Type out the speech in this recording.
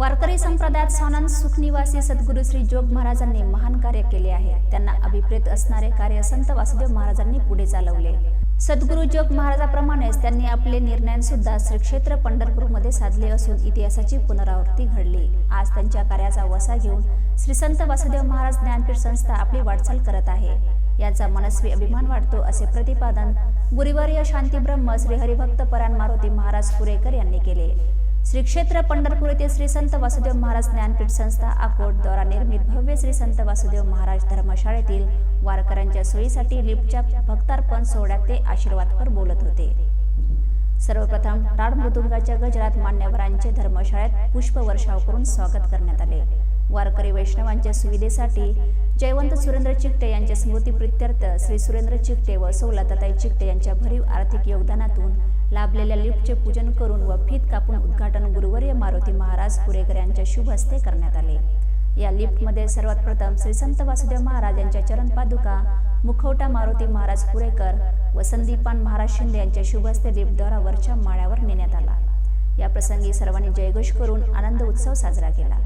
वारकरी संप्रदायात स्वानंद सुखनिवासी सद्गुरू श्री जोग महाराजांनी महान कार्य केले आहे. त्यांना अभिप्रेत असणारे कार्य संत वासुदेव महाराजांनी पुढे चालवले. सद्गुरू जोग महाराजाप्रमाणेच त्यांनी आपले निर्णय सुद्धा श्री क्षेत्र पंढरपूरमध्ये साधले असून इतिहासाची पुनरावृत्ती घडली. आज त्यांच्या कार्याचा वसा घेऊन श्री संत वासुदेव महाराज ज्ञानपीठ संस्था आपली वाटचाल करत आहे. याचा मनस्वी अभिमान वाटतो असे प्रतिपादन गुरुवर्य शांतीब्रह्म श्री हरिभक्त परायण मारुती महाराज कुरेकर यांनी केले. श्री क्षेत्र पंढरपूर येथे श्री संत वासुदेव महाराज ज्ञानपीठ संस्था अकोट द्वारा निर्मित भव्य श्री संत वासुदेव महाराज धर्मशाळेतील वारकऱ्यांच्या सोयीसाठी लिफ्टच्या भक्तार्पण सोहळ्यात ते आशीर्वादपर बोलत होते. सर्वप्रथम टाळ मृदुंगाच्या गजरात मान्यवरांचे धर्मशाळेत पुष्पवर्षाव करून स्वागत करण्यात आले. वारकरी वैष्णवांच्या सुविधेसाठी जयवंत सुरेंद्र चिकटे यांच्या स्मृतीप्रित्यर्थ श्री सुरेंद्र चिकटे व सौलताताई चिकटे यांच्या भरीव आर्थिक योगदानातून लाभलेल्या लिफ्टचे पूजन करून व फीत कापून उद्घाटन गुरुवर्य मारुती महाराज कुरेकर यांच्या शुभ हस्ते करण्यात आले. या लिफ्टमध्ये सर्वात प्रथम श्री संत वासुदेव महाराज यांच्या चरण पादुका मुखवटा मारुती महाराज कुरेकर व संदीपान महाराज शिंदे यांच्या शुभ हस्ते लिफ्टद्वारा वरच्या माळ्यावर नेण्यात आला. या प्रसंगी सर्वांनी जयघोष करून आनंद उत्सव साजरा केला.